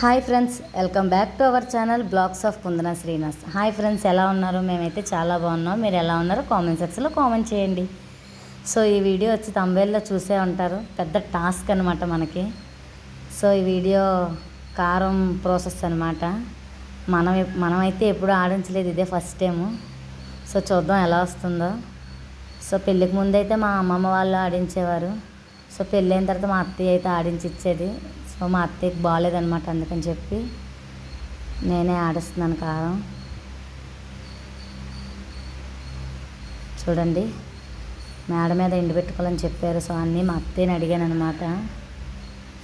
Hi friends welcome back to our channel blogs of Kundana Srinivas hi friends ఎలా ఉన్నారు? మేమైతే చాలా బాగున్నాం. మీరు ఎలా ఉన్నారో కామెంట్ సెక్షన్లో కామెంట్ చేయండి. సో ఈ వీడియో వచ్చి తంబేల్లో చూసే ఉంటారు. పెద్ద టాస్క్ అనమాట మనకి. సో ఈ వీడియో కారం ప్రాసెస్ అనమాట మనం మనమైతే ఎప్పుడు ఆడించలేదు ఇదే ఫస్ట్ టైము. సో చూద్దాం ఎలా వస్తుందో. సో పెళ్ళికి ముందు అయితే మా అమ్మమ్మ వాళ్ళు ఆడించేవారు. సో పెళ్ళైన తర్వాత మా అత్తయ్య అయితే ఆడించి ఇచ్చేది సో మా అత్తయ్యకి బాగాలేదనమాట అందుకని చెప్పి నేనే ఆడిస్తున్నాను కారం. చూడండి మేడ మీద ఎండు పెట్టుకోవాలని చెప్పారు సో అన్నీ మా అత్తయ్యని అడిగాను అనమాట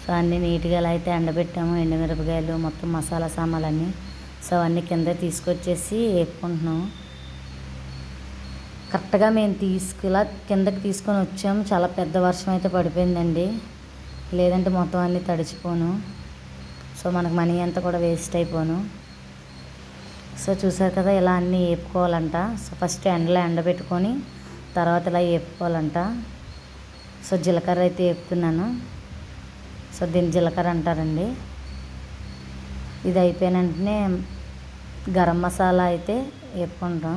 సో అన్నీ నీట్గా ఎలా అయితే ఎండబెట్టాము ఎండుమిరపకాయలు మొత్తం మసాలా సామాన్లన్నీ సో అవన్నీ కింద తీసుకొచ్చేసి వేపుకుంటున్నాం. కరెక్ట్గా మేము తీసుకులా కిందకి తీసుకొని వచ్చాము చాలా పెద్ద వర్షం అయితే పడిపోయిందండి. లేదంటే మొత్తం అన్నీ తడిచిపోను. సో మనకు మనీ అంతా కూడా వేస్ట్ అయిపోను. సో చూసారు కదా ఇలా అన్నీ వేపుకోవాలంట సో ఫస్ట్ ఎండలో ఎండబెట్టుకొని తర్వాత ఇలా వేపుకోవాలంట సో జీలకర్ర అయితే వేపుతున్నాను సో దీన్ని జీలకర్ర అంటారండి. ఇది అయిపోయిన వెంటనే గరం మసాలా అయితే వేపుకుంటాం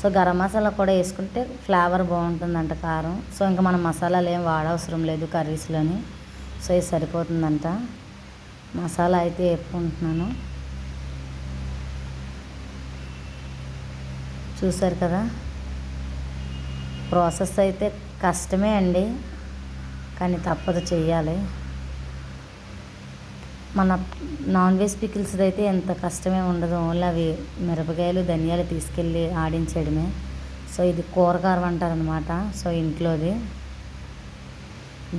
సో గరం మసాలా కూడా వేసుకుంటే ఫ్లేవర్ బాగుంటుందంట కారం. సో ఇంకా మనం మసాలాలు ఏం వాడవసరం లేదు కర్రీస్లోని. సో ఇది సరిపోతుందంట. మసాలా అయితే వేపుకుంటున్నాను. చూసారు కదా? ప్రాసెస్ అయితే కష్టమే అండి. కానీ తప్పదు చేయాలి మన నాన్ వెజ్ పికిల్స్ అయితే ఎంత కష్టమే ఉండదు. ఓన్లీ అవి మిరపకాయలు ధనియాలు తీసుకెళ్ళి ఆడించడమే. సో ఇది కూరకారం అంటారనమాట సో ఇంట్లోది.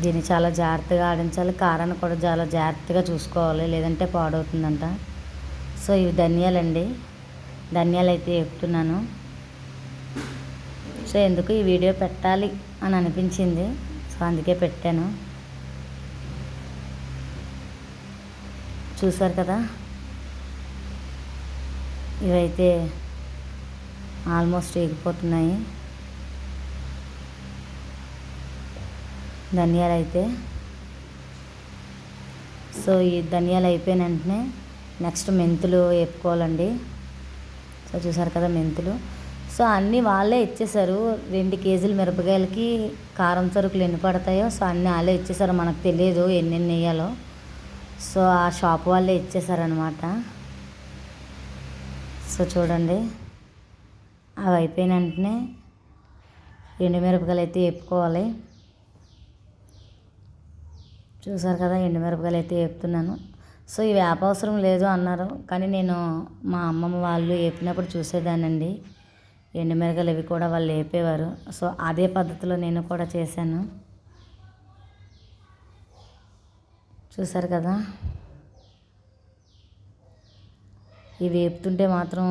దీన్ని చాలా జాగ్రత్తగా ఆడించాలి. కారాన్ని కూడా చాలా జాగ్రత్తగా చూసుకోవాలి. లేదంటే పాడవుతుందంట. సో ఇవి ధనియాలండి. ధనియాలు అయితే చెప్తున్నాను సో ఎందుకు ఈ వీడియో పెట్టాలి అని అనిపించింది. సో అందుకే పెట్టాను. చూసారు కదా? ఇవైతే ఆల్మోస్ట్ ఎగిపోతున్నాయి ధనియాలు అయితే సో ఈ ధనియాలు అయిపోయిన వెంటనే నెక్స్ట్ మెంతులు వేపుకోవాలండి. సో చూసారు కదా మెంతులు. సో అన్నీ వాళ్ళే ఇచ్చేసారు రెండు కేజీలు మిరపకాయలకి కారం సరుకులు ఎన్ని పడతాయో సో అన్నీ వాళ్ళే ఇచ్చేసారు మనకు తెలియదు ఎన్నెన్ని వేయాలో. సో ఆ షాప్ వాళ్ళే ఇచ్చేసారనమాట సో చూడండి. అవి అయిపోయిన వెంటనే ఎండుమిరపకాయలు అయితే వేపుకోవాలి. చూసారు కదా ఎండుమిరపకాయలు అయితే వేపుతున్నాను. సో ఇవి అపవసరం అవసరం లేదు అన్నారు. కానీ నేను మా అమ్మమ్మ వాళ్ళు వేపినప్పుడు చూసేదానండి ఎండుమిరకలు ఇవి కూడా వాళ్ళు వేపేవారు. సో అదే పద్ధతిలో నేను కూడా చేశాను. చూసారు కదా? ఇవి వేపుతుంటే మాత్రం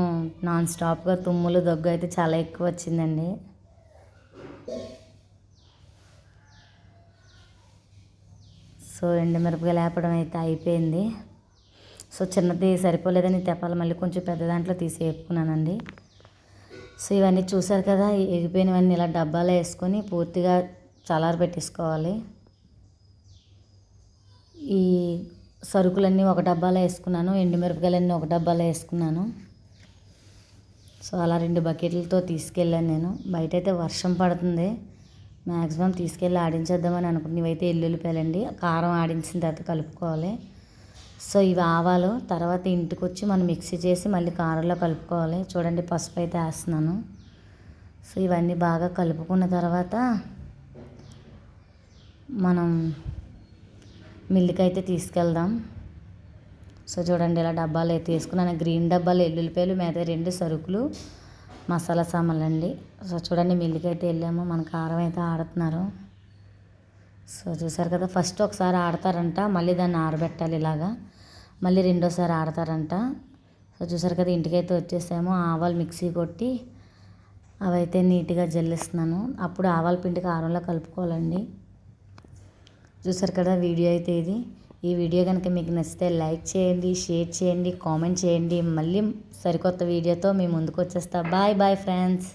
నాన్ స్టాప్గా తుమ్ములు దగ్గు అయితే చాలా ఎక్కువ వచ్చిందండి. సో ఎండుమిరపకాయలు వేపడం అయితే అయిపోయింది. సో చిన్నది సరిపోలేదని తెప్పాలి మళ్ళీ కొంచెం పెద్ద దాంట్లో తీసి వేపుకున్నానండి. సో ఇవన్నీ చూసారు కదా ఎగిపోయినవన్నీ ఇలా డబ్బాలో వేసుకొని పూర్తిగా చలారు పెట్టేసుకోవాలి. ఈ సరుకులన్నీ ఒక డబ్బాలో వేసుకున్నాను ఎండుమిరపకాయలన్నీ ఒక డబ్బాలో వేసుకున్నాను. సో అలా రెండు బకెట్లతో తీసుకెళ్ళాను నేను. బయట అయితే వర్షం పడుతుంది. మ్యాక్సిమం తీసుకెళ్ళి ఆడించేద్దామని అనుకుంటున్నాను ఇవైతే ఎల్లుల్లిపాయలండి. కారం ఆడించిన తర్వాత కలుపుకోవాలి. సో ఇవి ఆవాలు. తర్వాత ఇంటికి వచ్చి మనం మిక్సీ చేసి మళ్ళీ కారంలో కలుపుకోవాలి. చూడండి పసుపు అయితే వేస్తున్నాను. సో ఇవన్నీ బాగా కలుపుకున్న తర్వాత మనం మిల్లుకి అయితే తీసుకెళ్దాం. సో చూడండి ఇలా డబ్బాలు అయితే తీసుకున్నాను గ్రీన్ డబ్బాలు ఎల్లుల్లిపాయలు మిగతా రెండు సరుకులు. మసాలా సామాన్లు అండి సో చూడండి మిల్లికి అయితే వెళ్ళాము. మన కారం అయితే ఆడుతున్నారు. సో చూసారు కదా ఫస్ట్ ఒకసారి ఆడతారంట మళ్ళీ దాన్ని ఆరబెట్టాలి ఇలాగా. మళ్ళీ రెండోసారి ఆడతారంట. సో చూసారు కదా ఇంటికైతే వచ్చేసాము. ఆవాలు మిక్సీ కొట్టి అవైతే నీట్గా జల్లిస్తున్నాను. అప్పుడు ఆవాల పిండి కారంలో కలుపుకోవాలండి. చూసారు కదా వీడియో అయితే ఇది. ఈ వీడియో కనుక మీకు నచ్చితే లైక్ చేయండి షేర్ చేయండి కామెంట్ చేయండి. మళ్ళీ సరికొత్త వీడియోతో మీ ముందుకు వచ్చేస్తా. Bye bye friends.